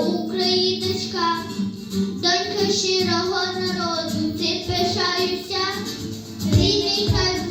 україночка, донька щирого народу, ти пишаєшся, рідний хай.